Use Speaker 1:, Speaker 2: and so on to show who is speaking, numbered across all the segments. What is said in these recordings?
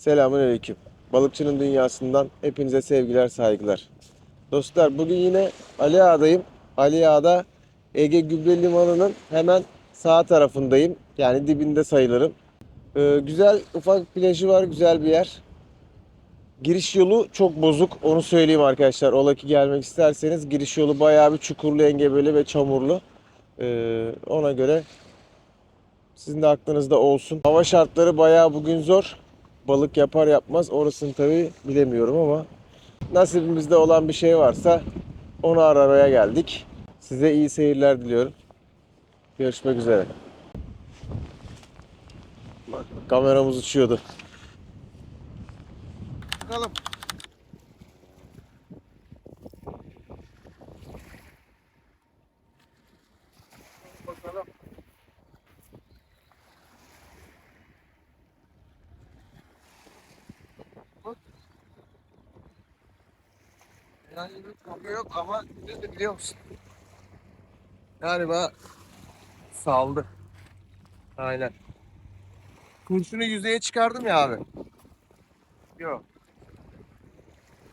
Speaker 1: Selamünaleyküm. Balıkçının dünyasından hepinize sevgiler, saygılar. Dostlar bugün yine Ali Ağa'dayım. Ali Ağa'da Ege Gübre Limanı'nın hemen sağ tarafındayım. Yani dibinde sayılırım. Ee, güzel ufak plajı var, güzel bir yer. Giriş yolu çok bozuk. Onu söyleyeyim arkadaşlar. Ola ki gelmek isterseniz giriş yolu bayağı bir çukurlu, engebeli ve çamurlu. Ee, ona göre sizin de aklınızda olsun. Hava şartları bayağı bugün zor. Balık yapar yapmaz orasını tabi bilemiyorum ama nasibimizde olan bir şey varsa onu aramaya geldik. Size iyi seyirler diliyorum. Görüşmek üzere. Bak, kameramız uçuyordu. Bakalım. Yani bir koku yok ama ne de biliyor musun? Galiba saldı. Aynen. Kurşunu yüzeye çıkardım ya abi. Yok.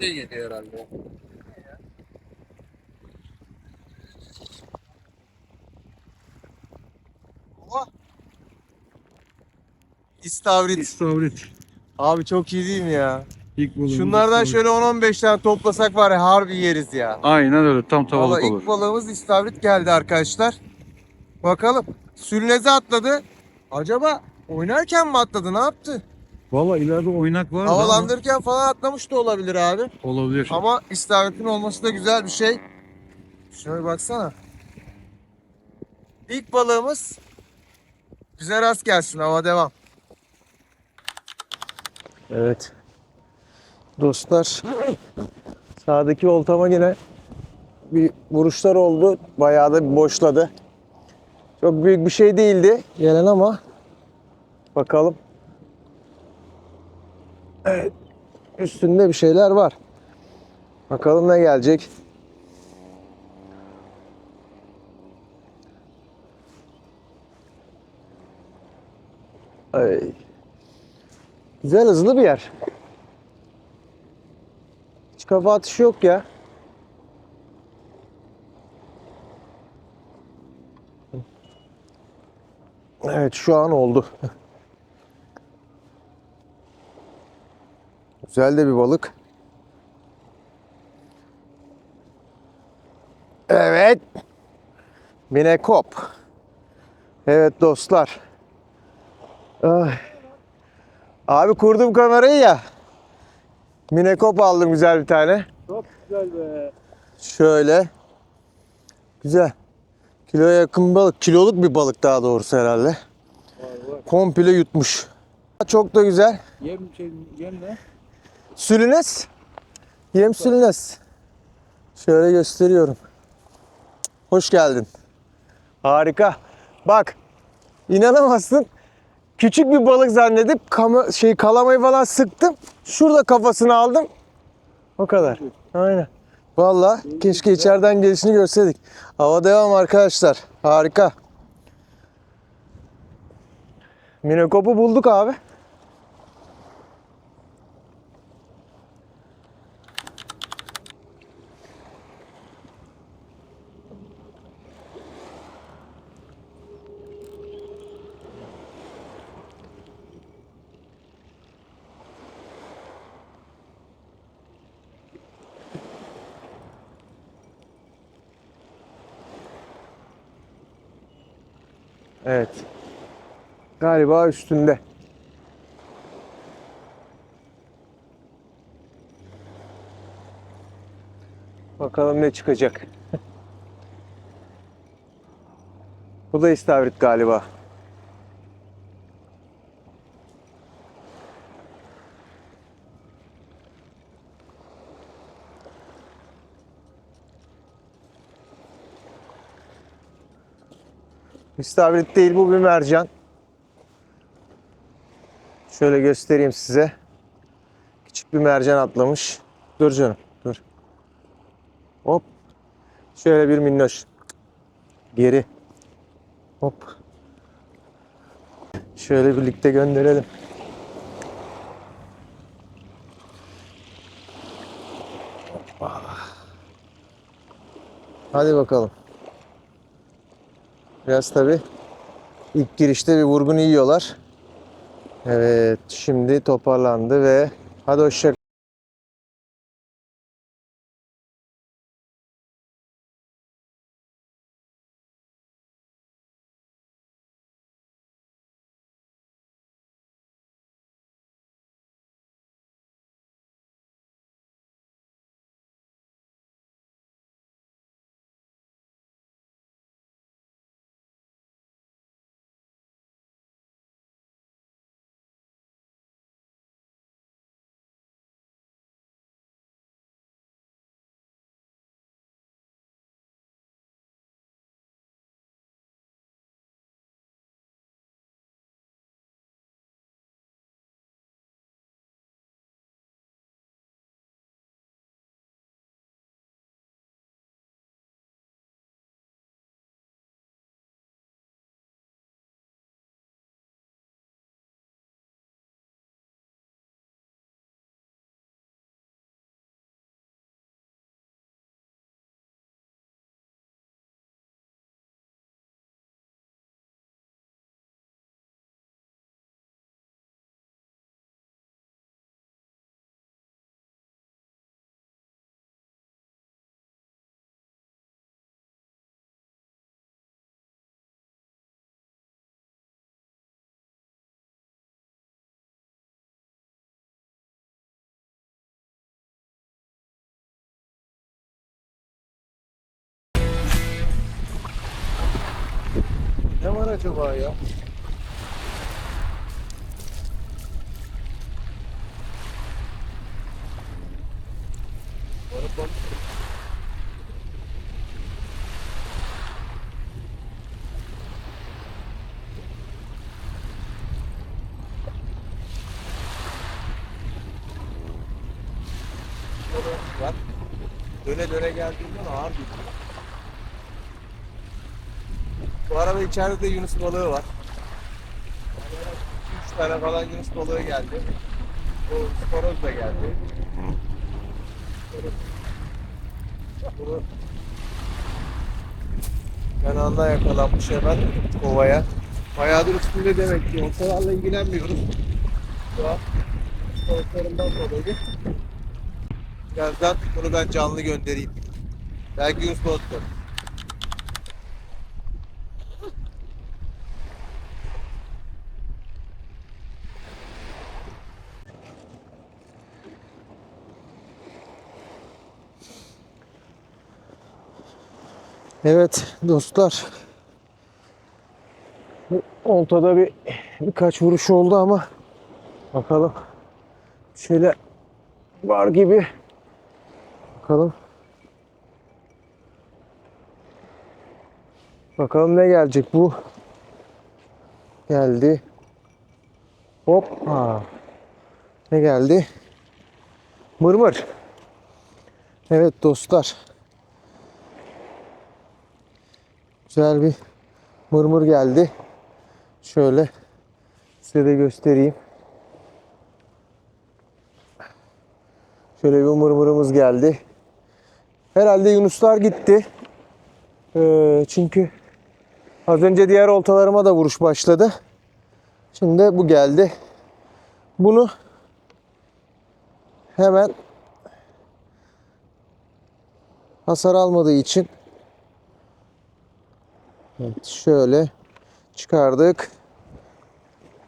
Speaker 1: İyi geliyor herhalde. Oha. İstavrit.
Speaker 2: İstavrit.
Speaker 1: Abi çok iyi değil mi ya?
Speaker 2: İlk balığımız
Speaker 1: Şunlardan şöyle 10-15 tane toplasak var ya harbi yeriz ya.
Speaker 2: Aynen öyle tam tavalık
Speaker 1: Valla
Speaker 2: olur.
Speaker 1: ilk balığımız istavrit geldi arkadaşlar. Bakalım. Sülneze atladı. Acaba oynarken mi atladı ne yaptı?
Speaker 2: Valla ileride oynak var
Speaker 1: Havalandırırken falan atlamış da olabilir abi.
Speaker 2: olabilir.
Speaker 1: Ama istavritin olması da güzel bir şey. Şöyle baksana. İlk balığımız bize rast gelsin hava devam. Evet. Dostlar sağdaki oltama yine bir vuruşlar oldu. Bayağı da bir boşladı. Çok büyük bir şey değildi gelen ama bakalım. Evet. Üstünde bir şeyler var. Bakalım ne gelecek. Ay. Güzel hızlı bir yer. Kafa atışı yok ya. Evet şu an oldu. Güzel de bir balık. Evet. Minekop. Evet dostlar. Ay. Abi kurdum kamerayı ya. Minekop aldım güzel bir tane.
Speaker 2: Çok güzel be.
Speaker 1: Şöyle. Güzel. Kiloya yakın balık. Kiloluk bir balık daha doğrusu herhalde.
Speaker 2: Var var.
Speaker 1: Komple yutmuş. Çok da güzel.
Speaker 2: Yem şey yem ne?
Speaker 1: Sülünes. Yem sülünes. Şöyle gösteriyorum. Hoş geldin. Harika. Bak. inanamazsın. Küçük bir balık zannedip kama, şey kalamayı falan sıktım. Şurada kafasını aldım. O kadar. Aynen. Vallahi keşke içeriden gelişini görseydik. Hava devam arkadaşlar. Harika. Minokop'u bulduk abi. Evet. Galiba üstünde. Bakalım ne çıkacak. Bu da istavrit galiba. İstavrit değil bu bir mercan. Şöyle göstereyim size. Küçük bir mercan atlamış. Dur canım dur. Hop. Şöyle bir minnoş. Geri. Hop. Şöyle birlikte gönderelim. Hadi bakalım. Biraz tabi ilk girişte bir vurgun yiyorlar. Evet şimdi toparlandı ve hadi hoşça var acaba ya? Bak. Döne döne geldiğinden ağır gidiyor. Arada içeride de Yunus balığı var. 3 tane falan Yunus balığı geldi. Bu sporoz da geldi. Bunu yanağından yakalanmış hemen kovaya. Bayağıdır üstünde demek ki. Ortalarla ilgilenmiyoruz. Şu an balıklarından dolayı. Birazdan bunu ben canlı göndereyim. Belki Yunus balıkları. Evet dostlar. Oltada bir birkaç vuruş oldu ama bakalım şeyler var gibi. Bakalım. Bakalım ne gelecek bu. Geldi. Hoppa. Ne geldi? Mırmır. Evet dostlar. Güzel bir mırmır geldi. Şöyle size de göstereyim. Şöyle bir mırmırımız geldi. Herhalde yunuslar gitti. Ee, çünkü az önce diğer oltalarıma da vuruş başladı. Şimdi bu geldi. Bunu hemen hasar almadığı için Evet, şöyle çıkardık.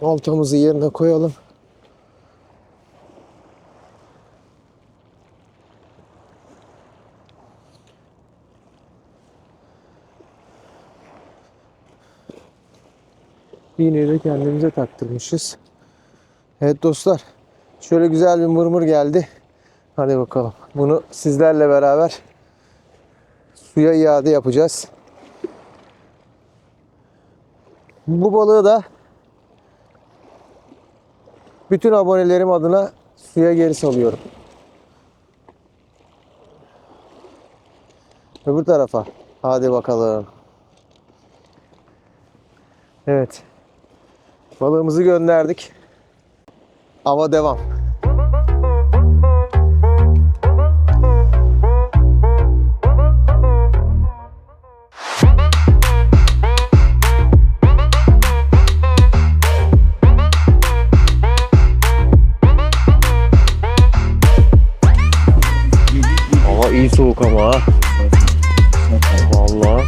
Speaker 1: Oltamızı yerine koyalım. İğneyi de kendimize taktırmışız. Evet dostlar. Şöyle güzel bir mırmır geldi. Hadi bakalım. Bunu sizlerle beraber suya iade yapacağız. Bu balığı da bütün abonelerim adına suya geri salıyorum. Öbür tarafa. Hadi bakalım. Evet. Balığımızı gönderdik. Ava devam. yok ama. Vallahi.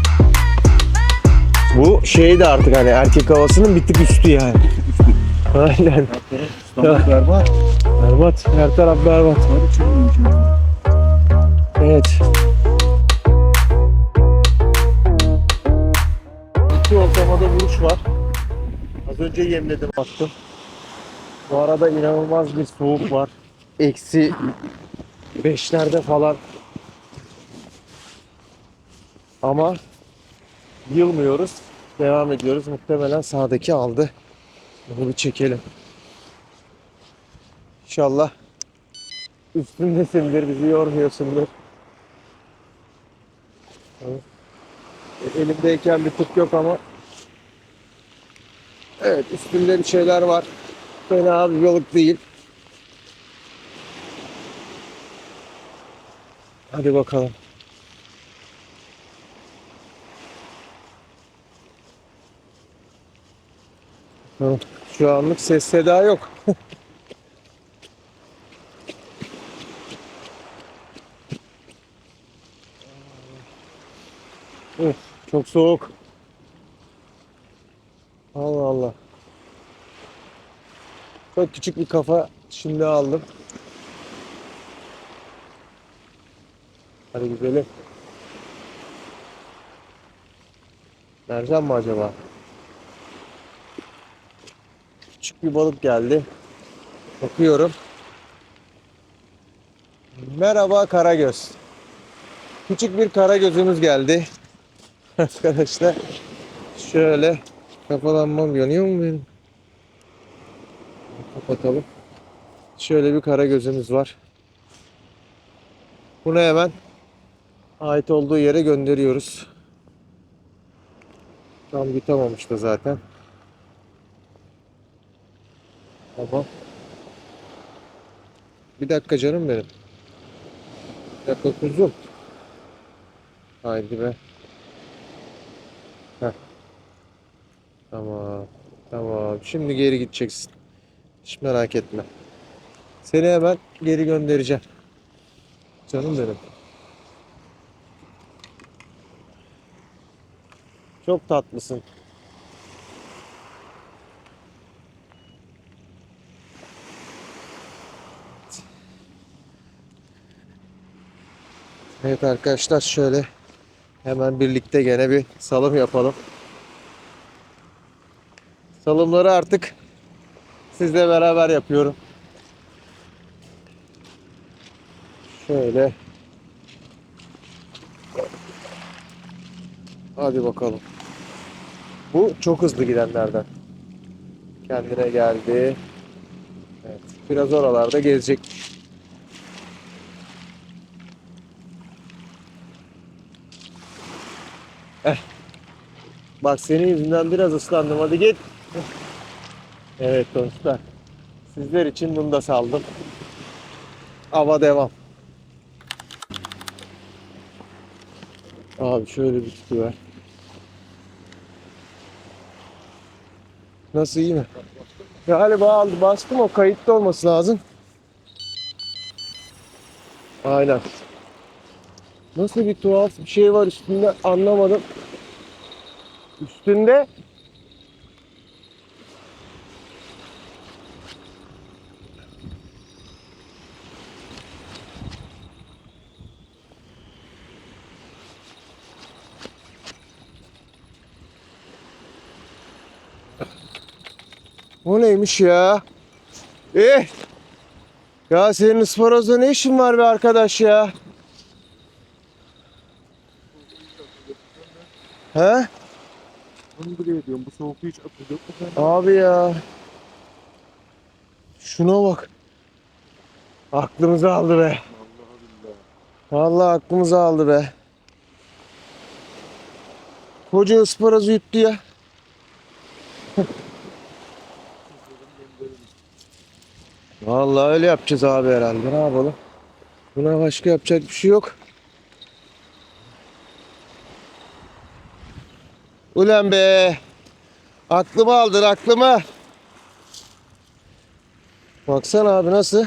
Speaker 1: Bu şey de artık hani erkek havasının bir tık üstü yani. Aynen.
Speaker 2: Berbat.
Speaker 1: Berbat. Her taraf berbat. Evet. İki ortamada vuruş var. Az önce yemledim attım. Bu arada inanılmaz bir soğuk var. Eksi beşlerde falan ama yılmıyoruz. Devam ediyoruz. Muhtemelen sağdaki aldı. Bunu bir çekelim. İnşallah üstündesindir, bizi yormuyorsundur. E, Elimdeyken bir tık yok ama Evet üstünde bir şeyler var. Fena bir balık değil. Hadi bakalım. Şu anlık ses seda yok. Of, çok soğuk. Allah Allah. Çok küçük bir kafa şimdi aldım. Hadi gidelim. Mercan mı acaba? Bir balık geldi. Bakıyorum. Merhaba Karagöz. Küçük bir karagözümüz geldi. Arkadaşlar şöyle kafalanmam yanıyor mu benim? Kapatalım. Şöyle bir kara gözümüz var. Bunu hemen ait olduğu yere gönderiyoruz. Tam yutamamış zaten. Ama bir dakika canım benim. Bir dakika kuzum. Haydi be. Heh. Tamam. Tamam. Şimdi geri gideceksin. Hiç merak etme. Seni hemen geri göndereceğim. Canım benim. Çok tatlısın. Evet arkadaşlar şöyle hemen birlikte gene bir salım yapalım. Salımları artık sizle beraber yapıyorum. Şöyle. Hadi bakalım. Bu çok hızlı gidenlerden. Kendine geldi. Evet. Biraz oralarda gezecek. Eh. Bak senin yüzünden biraz ıslandım. Hadi git. Evet dostlar. Sizler için bunu da saldım. Ava devam. Abi şöyle bir tutuver. Nasıl iyi mi? Galiba aldı. Bastım o kayıtlı olması lazım. Aynen. Nasıl bir tuhaf bir şey var üstünde anlamadım. Üstünde O neymiş ya? Eh! Ya senin ısparozda ne işin var be arkadaş ya? He?
Speaker 2: Onu bile diyorum. Bu soğukta hiç akıl yok mu sen?
Speaker 1: Abi ya. Şuna bak. Aklımızı aldı be.
Speaker 2: Vallahi billahi.
Speaker 1: Vallahi aklımızı aldı be. Koca ısparozu yuttu ya. Vallahi öyle yapacağız abi herhalde. Ne yapalım? Buna başka yapacak bir şey yok. Ulan be. Aklımı aldın aklımı. Baksana abi nasıl?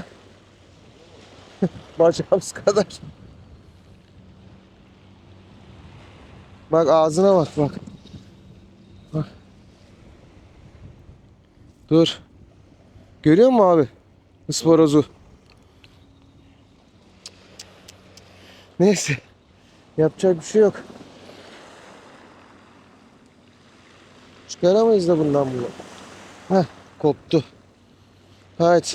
Speaker 1: Bacağımız kadar. Bak ağzına bak bak. Bak. Dur. Görüyor musun abi? Isporozu. Neyse. Yapacak bir şey yok. Çıkaramayız da bundan bunu. Heh, koptu. Haydi.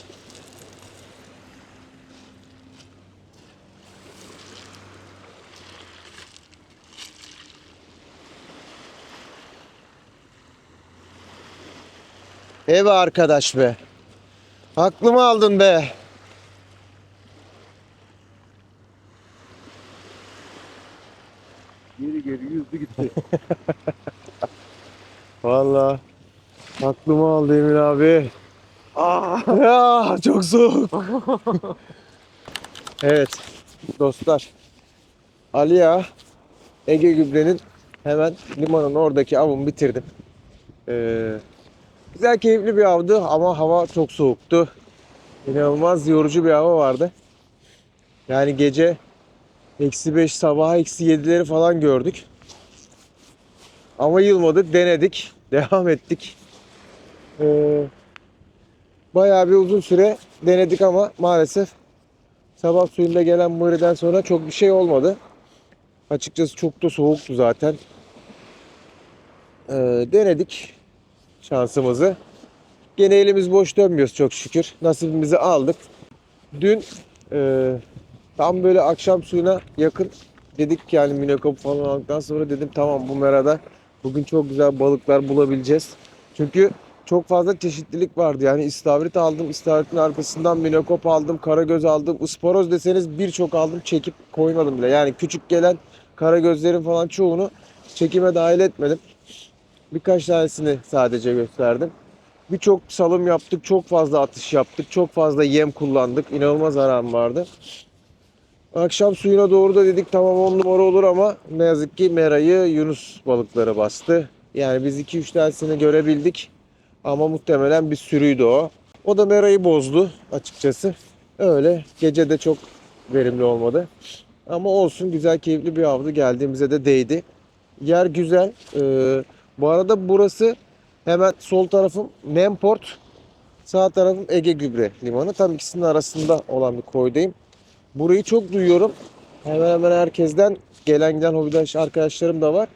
Speaker 1: Ev arkadaş be. Aklımı aldın be.
Speaker 2: Geri geri yüzdü gitti.
Speaker 1: Vallahi aklımı aldı Emir abi.
Speaker 2: Aa!
Speaker 1: Ya çok soğuk. evet dostlar. Aliya Ege Gübre'nin hemen limanın oradaki avımı bitirdim. Ee, güzel keyifli bir avdı ama hava çok soğuktu. İnanılmaz yorucu bir hava vardı. Yani gece eksi 5 sabah eksi 7'leri falan gördük. Ama yılmadık denedik. Devam ettik. Ee, Bayağı bir uzun süre denedik ama maalesef sabah suyunda gelen mıriden sonra çok bir şey olmadı. Açıkçası çok da soğuktu zaten. Ee, denedik şansımızı. Gene elimiz boş dönmüyoruz çok şükür. Nasibimizi aldık. Dün e, tam böyle akşam suyuna yakın dedik ki yani minokop falan aldıktan sonra dedim tamam bu merada bugün çok güzel balıklar bulabileceğiz. Çünkü çok fazla çeşitlilik vardı. Yani istavrit aldım, istavritin arkasından minokop aldım, karagöz aldım, ısporoz deseniz birçok aldım, çekip koymadım bile. Yani küçük gelen karagözlerin falan çoğunu çekime dahil etmedim. Birkaç tanesini sadece gösterdim. Birçok salım yaptık, çok fazla atış yaptık, çok fazla yem kullandık. İnanılmaz aram vardı. Akşam suyuna doğru da dedik tamam 10 numara olur ama ne yazık ki merayı Yunus balıkları bastı. Yani biz 2-3 tanesini görebildik. Ama muhtemelen bir sürüydü o. O da merayı bozdu açıkçası. Öyle. Gece de çok verimli olmadı. Ama olsun güzel keyifli bir avdı. Geldiğimize de değdi. Yer güzel. Ee, bu arada burası hemen sol tarafım Nemport. Sağ tarafım Ege Gübre Limanı. Tam ikisinin arasında olan bir koydayım. Burayı çok duyuyorum. Hemen hemen herkesten gelen giden hobidaş arkadaşlarım da var.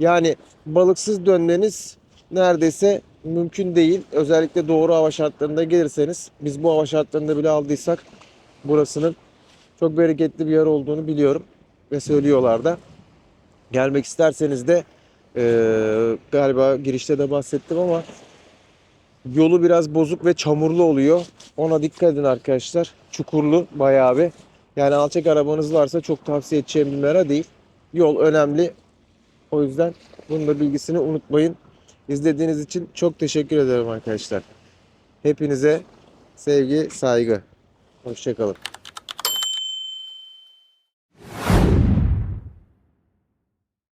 Speaker 1: Yani balıksız dönmeniz neredeyse mümkün değil. Özellikle doğru hava şartlarında gelirseniz biz bu hava şartlarında bile aldıysak burasının çok bereketli bir yer olduğunu biliyorum ve söylüyorlar da. Gelmek isterseniz de eee, galiba girişte de bahsettim ama yolu biraz bozuk ve çamurlu oluyor. Ona dikkat edin arkadaşlar. Çukurlu bayağı bir. Yani alçak arabanız varsa çok tavsiye edeceğim bir mera değil. Yol önemli. O yüzden bunun da bilgisini unutmayın. İzlediğiniz için çok teşekkür ederim arkadaşlar. Hepinize sevgi, saygı. Hoşçakalın.